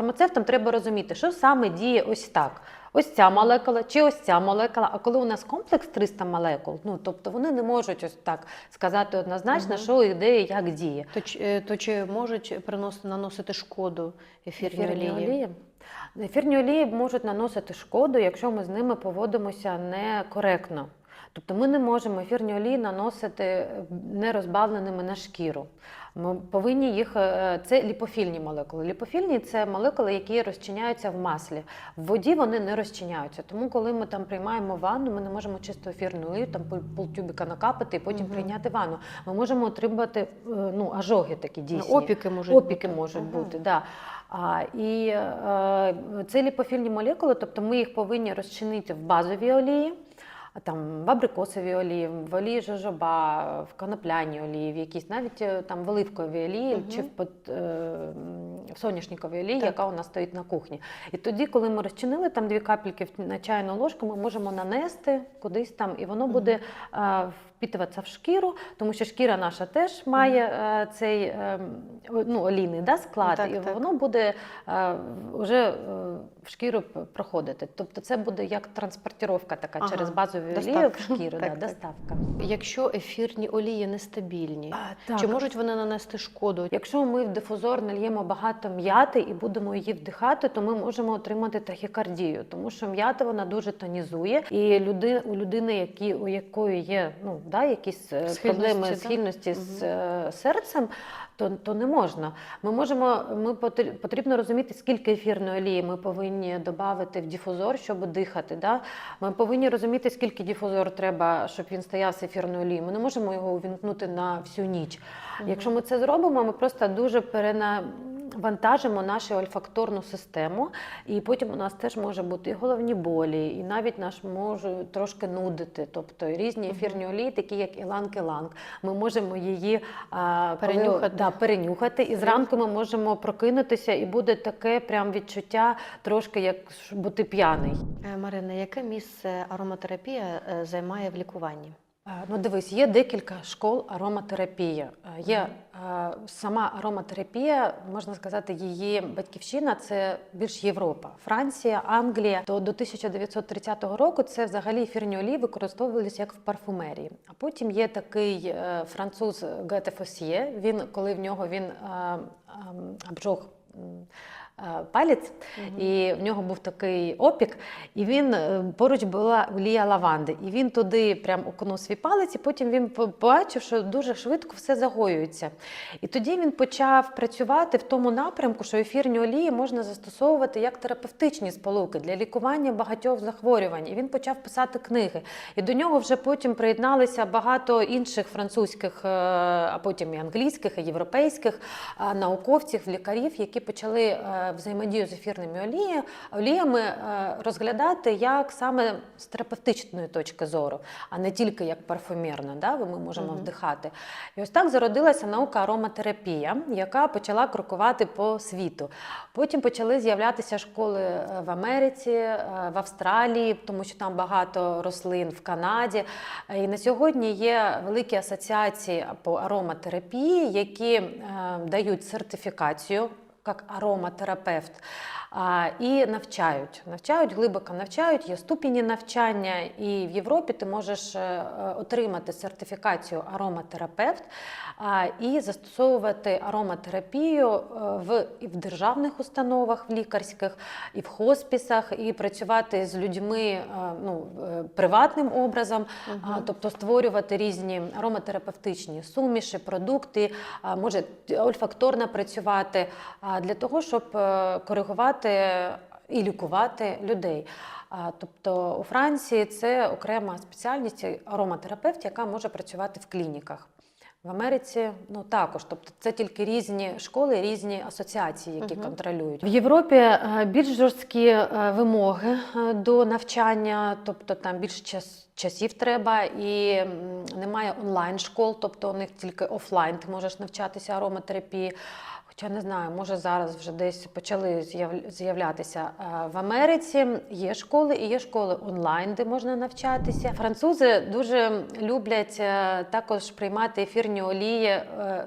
Фармацевтам треба розуміти, що саме діє ось так. Ось ця молекула чи ось ця молекула. А коли у нас комплекс 300 молекул, ну тобто вони не можуть ось так сказати однозначно, Мгм. що іде і як діє. То, е, то чи можуть приносити наносити шкоду ефірні, Ефірні олії? олії. Ефірні олії можуть наносити шкоду, якщо ми з ними поводимося некоректно. Тобто ми не можемо ефірні олії наносити е, не розбавленими на шкіру. Ми повинні їх е, це ліпофільні молекули. Ліпофільні це молекули, які розчиняються в маслі. В воді вони не розчиняються. Тому, коли ми там приймаємо ванну, ми не можемо чисто ефірну олію, там пол- полтюбіка накапати і потім Мгм. прийняти ванну. Ми можемо отримати е, ну, ожоги такі дійсні. Опіки можуть Опіки бути. можуть Ага. бути, да. А, і е, це ліпофільні молекули, тобто ми їх повинні розчинити в базовій олії, там в абрикосовій олії, в олії жожоба, в конопляній олії, в якійсь навіть е, там в оливковій олії Мгм. чи в, пот- е, в соняшниковій олії, Так. яка у нас стоїть на кухні. І тоді, коли ми розчинили там дві капельки на чайну ложку, ми можемо нанести кудись там, і воно буде е, впітуватися в шкіру, тому що шкіра наша теж має е, цей ну, олійний да, склад, Так, і так. воно буде вже в шкіру проходити. Тобто це буде як транспортіровка така Ага, через базові олії доставка. в шкіру, Так, да, так. доставка. Якщо ефірні олії нестабільні, чи можуть вони нанести шкоду? Якщо ми в дифузор нальємо багато м'яти і будемо її вдихати, то ми можемо отримати тахікардію, тому що м'ята вона дуже тонізує, і люди, у людини, які, у якої є ну, да, якісь е, Схильності, проблеми да? схильності з Мгм. е, серцем, то, то не можна. Ми можемо, ми потрібно розуміти, скільки ефірної олії ми повинні додати в дифузор, щоб дихати. Да? Ми повинні розуміти, скільки дифузор треба, щоб він стояв з ефірною олією. Ми не можемо його увімкнути на всю ніч. Якщо ми це зробимо, ми просто дуже перенавантажимо нашу ольфакторну систему, і потім у нас теж може бути і головні болі, і навіть нас може трошки нудити. Тобто різні ефірні олії, такі як іланг-іланг, ми можемо її а, коли- Перенюхати. да, перенюхати, і зранку ми можемо прокинутися, і буде таке прям відчуття, трошки як бути п'яний. Е, Марина, яке місце ароматерапія е, займає в лікуванні? Е, Ну, дивись, є декілька школ ароматерапії. Е, Є е, сама ароматерапія, можна сказати, її батьківщина це більш Європа, Франція, Англія. То до 1930 року це взагалі ефірні олії використовувалися як в парфумерії. А потім є такий француз Гете Фосьє. Він, коли в нього він е, е, Палець, і в нього був такий опік, і він е, поруч була олія лаванди. І він туди прям окунув свій палець, і потім він побачив, що дуже швидко все загоюється. І тоді він почав працювати в тому напрямку, що ефірні олії можна застосовувати як терапевтичні сполуки для лікування багатьох захворювань. І він почав писати книги. І до нього вже потім приєдналися багато інших французьких, е, а потім і англійських, і європейських науковців, лікарів, які почали взаємодію з ефірними оліями, е, розглядати як саме з терапевтичної точки зору, а не тільки як парфумерно, да, ми можемо вдихати. І ось так зародилася наука ароматерапія, яка почала крокувати по світу. Потім почали з'являтися школи е, в Америці, е, в Австралії, тому що там багато рослин в Канаді. І на сьогодні є великі асоціації по ароматерапії, які дають сертифікацію як ароматерапевт. І навчають, навчають, глибоко навчають, є ступені навчання, і в Європі ти можеш е, отримати сертифікацію ароматерапевт і застосовувати ароматерапію е, в, і в державних установах, в лікарських, і в хоспісах, і працювати з людьми е, ну, приватним образом, Мгм. тобто створювати різні ароматерапевтичні суміші, продукти, може ольфакторно працювати. Для того, щоб е, коригувати і лікувати людей. Тобто у Франції це окрема спеціальність ароматерапевт, яка може працювати в клініках. В Америці ну також, тобто це тільки різні школи, різні асоціації, які Мгм. контролюють. В Європі е, більш жорсткі е, вимоги е, до навчання, тобто там більш час, часів треба, і немає онлайн школ, тобто у них тільки офлайн ти можеш навчатися ароматерапії. Хоча не знаю, може зараз вже десь почали з'являтися е, в Америці. Є школи і є школи онлайн, де можна навчатися. Французи дуже люблять е, також приймати ефірні олії. е,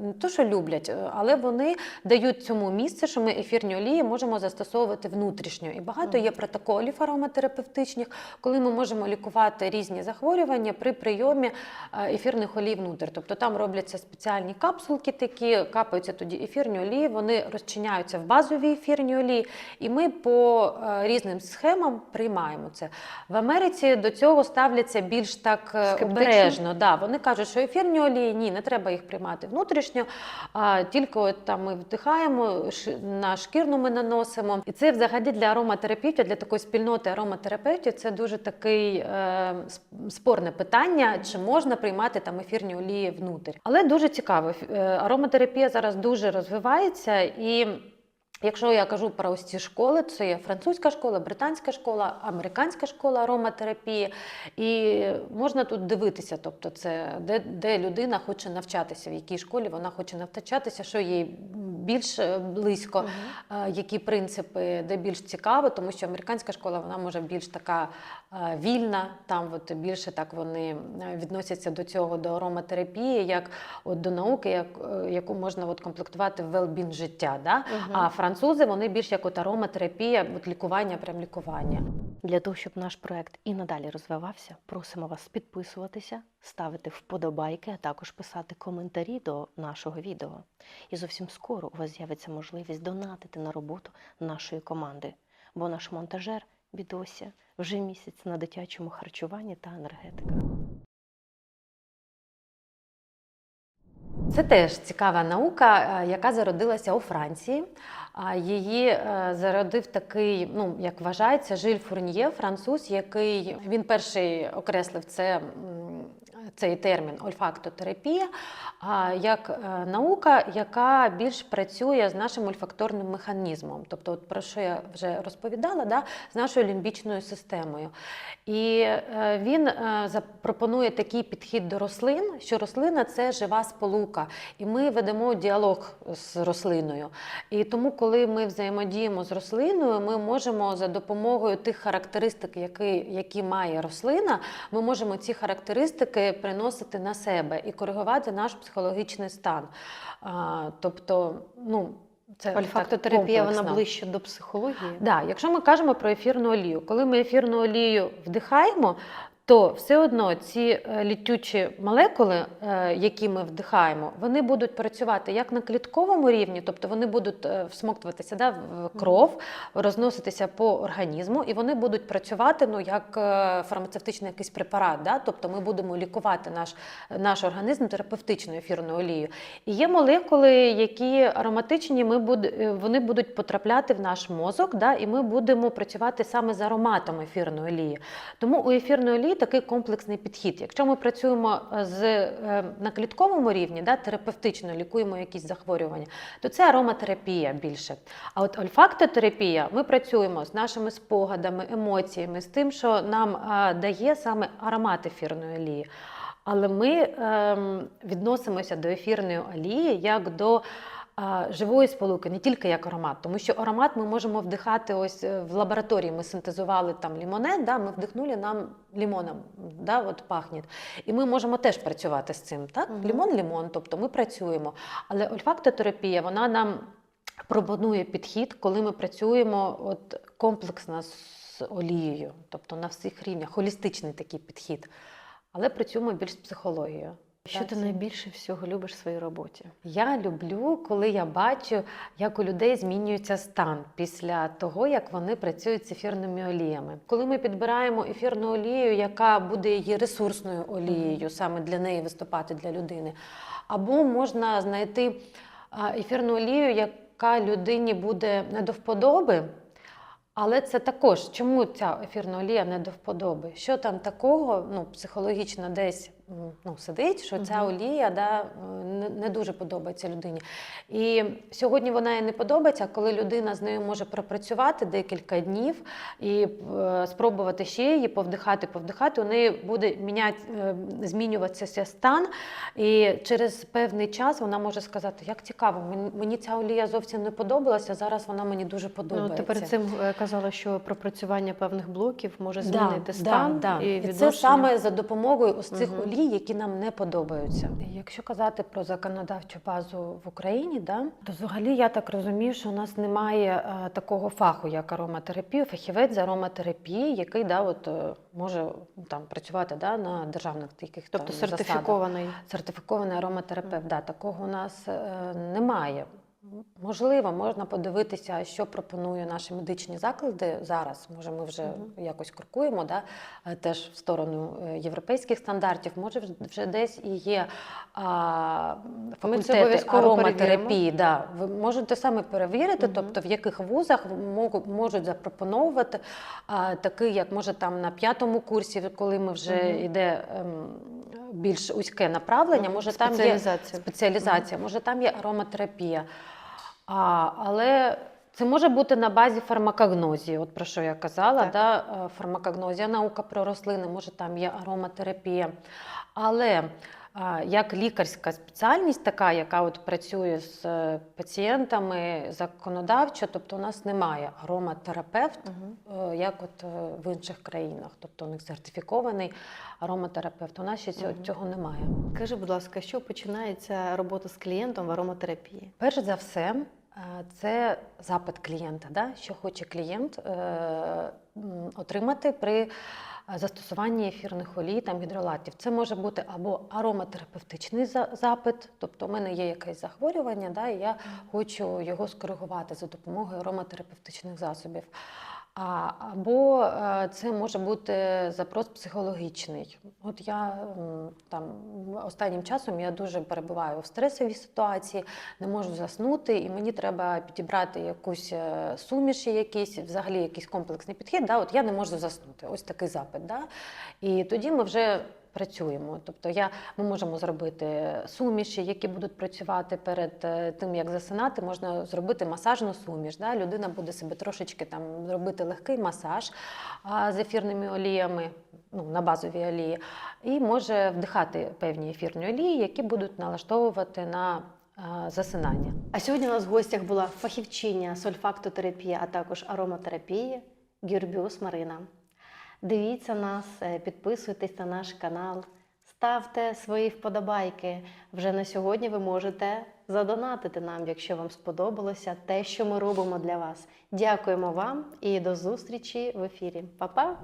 Не то, що люблять, але вони дають цьому місце, що ми ефірні олії можемо застосовувати внутрішньо. І багато є протоколів ароматерапевтичних, коли ми можемо лікувати різні захворювання при прийомі ефірних олій внутрі. Тобто там робляться спеціальні капсулки, такі капаються тоді ефірні олії, вони розчиняються в базовій ефірній олії, і ми по е, різним схемам приймаємо це. В Америці до цього ставляться більш так е, Скептично? обережно. Да, вони кажуть, що ефірні олії ні, не треба їх приймати внутрішньо, а тільки от там ми вдихаємо, на шкірну ми наносимо. І це взагалі для ароматерапевтів, для такої спільноти ароматерапевтів, це дуже такий е, спорне питання, чи можна приймати там ефірні олії внутрі. Але дуже цікаво. Е, Ароматерапія зараз дуже розвивається і. Якщо я кажу про ось ці школи, це є французька школа, британська школа, американська школа ароматерапії. І можна тут дивитися, тобто це де, де людина хоче навчатися, в якій школі вона хоче навчатися, що їй більш е, близько, е, які принципи, де більш цікаво, тому що американська школа вона може більш така е, вільна, там от більше так вони відносяться до цього, до ароматерапії, як от до науки, як, яку можна от комплектувати в велбін життя. Да? А французи вони більш як от ароматерапія, от лікування, прям лікування. Для того, щоб наш проект і надалі розвивався, просимо вас підписуватися, ставити вподобайки, а також писати коментарі до нашого відео. І зовсім скоро у вас з'явиться можливість донатити на роботу нашої команди, бо наш монтажер Бідося вже місяць на дитячому харчуванні та енергетиках. Це теж цікава наука, е, яка зародилася у Франції. Її е, зародив такий, ну як вважається, Жиль Фурньє, француз, який він перший окреслив це. Цей термін ольфактотерапія як е, наука, яка більш працює з нашим ольфакторним механізмом, тобто, от про що я вже розповідала, да, з нашою лімбічною системою. І е, він е, запропонує такий підхід до рослин, що рослина це жива сполука, і ми ведемо діалог з рослиною. І тому, коли ми взаємодіємо з рослиною, ми можемо за допомогою тих характеристик, які, які має рослина, ми можемо ці характеристики приносити на себе і коригувати наш психологічний стан. А, тобто, ну, це так Ольфактотерапія вона ближче до психології. Да, якщо ми кажемо про ефірну олію, коли ми ефірну олію вдихаємо, то все одно ці е, літючі молекули, е, які ми вдихаємо, вони будуть працювати як на клітковому рівні, тобто вони будуть е, всмоктуватися да, в кров, розноситися по організму, і вони будуть працювати ну, як фармацевтичний якийсь препарат. Да? Тобто ми будемо лікувати наш, наш організм терапевтичною ефірною олією. І є молекули, які ароматичні, ми буд, вони будуть потрапляти в наш мозок, да, і ми будемо працювати саме з ароматом ефірної олії. Тому у ефірної олії такий комплексний підхід. Якщо ми працюємо з, е, на клітковому рівні, да, терапевтично лікуємо якісь захворювання, то це ароматерапія більше. А от ольфактотерапія, ми працюємо з нашими спогадами, емоціями, з тим, що нам е, дає саме аромат ефірної олії. Але ми ем, відносимося до ефірної олії як до живої сполуки, не тільки як аромат, тому що аромат ми можемо вдихати ось е, в лабораторії. Ми синтезували там лімонет, да, ми вдихнули нам лімоном, да, от пахне. І ми можемо теж працювати з цим. Так? Мгм. Лімон-лімон, тобто ми працюємо. Але ольфактотерапія, вона нам пропонує підхід, коли ми працюємо от комплексно з олією, тобто на всіх рівнях, холістичний такий підхід. Але працюємо більш з психологією. Що ти найбільше всього любиш в своїй роботі? Я люблю, коли я бачу, як у людей змінюється стан після того, як вони працюють з ефірними оліями. Коли ми підбираємо ефірну олію, яка буде її ресурсною олією, саме для неї виступати для людини, або можна знайти ефірну олію, яка людині буде не до вподоби. Але це також чому ця ефірна олія не до вподоби? Що там такого, ну, психологічно десь ну, сидить, що ця олія да, не, не дуже подобається людині. І сьогодні вона їй не подобається, коли людина з нею може пропрацювати декілька днів і е, спробувати ще її повдихати, повдихати, у неї буде міняти, е, змінюватися стан. І через певний час вона може сказати, як цікаво, мені, мені ця олія зовсім не подобалася, зараз вона мені дуже подобається. Ну, ти перед цим е, казала, що пропрацювання певних блоків може Да, змінити стан да, да. і І це саме за допомогою ось цих Мгм. Олій, які нам не подобаються. Якщо казати про законодавчу базу в Україні, да, то взагалі я так розумію, що у нас немає е, такого фаху, як ароматерапія, фахівець з ароматерапії, який да, от, е, може там працювати да, на державних таких тобто там, засадах. сертифікований. Сертифікований ароматерапевт, да, такого у нас е, немає. Можливо, можна подивитися, що пропонують наші медичні заклади зараз. Може, ми вже Мгм. якось крокуємо, да, е, теж в сторону е, європейських стандартів. Може, вже- десь і є а, факультети ароматерапії. Да. Ви можете саме перевірити, Мгм. тобто в яких вузах можуть, запропонувати а, такий, як може там на п'ятому курсі, коли ми вже Мгм. йде ем, більш вузьке направлення, може там є Спеціалізація. може там є ароматерапія. А, але це може бути на базі фармакогнозії, от про що я казала. Так. Да? е, Фармакогнозія, наука про рослини, може там є ароматерапія. Але як лікарська спеціальність, така, яка от працює з е, пацієнтами законодавчо, тобто у нас немає ароматерапевт, е, як от е, в інших країнах. Тобто у них сертифікований ароматерапевт. У нас ще цього, Мгм. цього немає. Скажи, будь ласка, що починається робота з клієнтом в ароматерапії? Перш за все, це запит клієнта, да? що хоче клієнт е, отримати при застосуванні ефірних олій та гідролатів. Це може бути або ароматерапевтичний запит, тобто у мене є якесь захворювання, да, і я хочу його скоригувати за допомогою ароматерапевтичних засобів. Або е, це може бути запрос психологічний. От я там останнім часом я дуже перебуваю в стресовій ситуації, не можу заснути, і мені треба підібрати якусь е, суміші, якісь, взагалі якийсь комплексний підхід. Да? От я не можу заснути. Ось такий запит. Да? І тоді ми вже працюємо. Тобто я, ми можемо зробити суміші, які будуть працювати перед е, тим, як засинати. Можна зробити масажну суміш. Да? Людина буде себе трошечки там робити легкий масаж з ефірними оліями, ну, на базовій олії, і може вдихати певні ефірні олії, які будуть налаштовувати на а, засинання. А сьогодні у нас в гостях була фахівчиня сольфактотерапії, а також ароматерапії Гюрбіус Марина. Дивіться нас, е, підписуйтесь на наш канал, ставте свої вподобайки. Вже на сьогодні ви можете задонатити нам, якщо вам сподобалося те, що ми робимо для вас. Дякуємо вам і до зустрічі в ефірі. Па-па!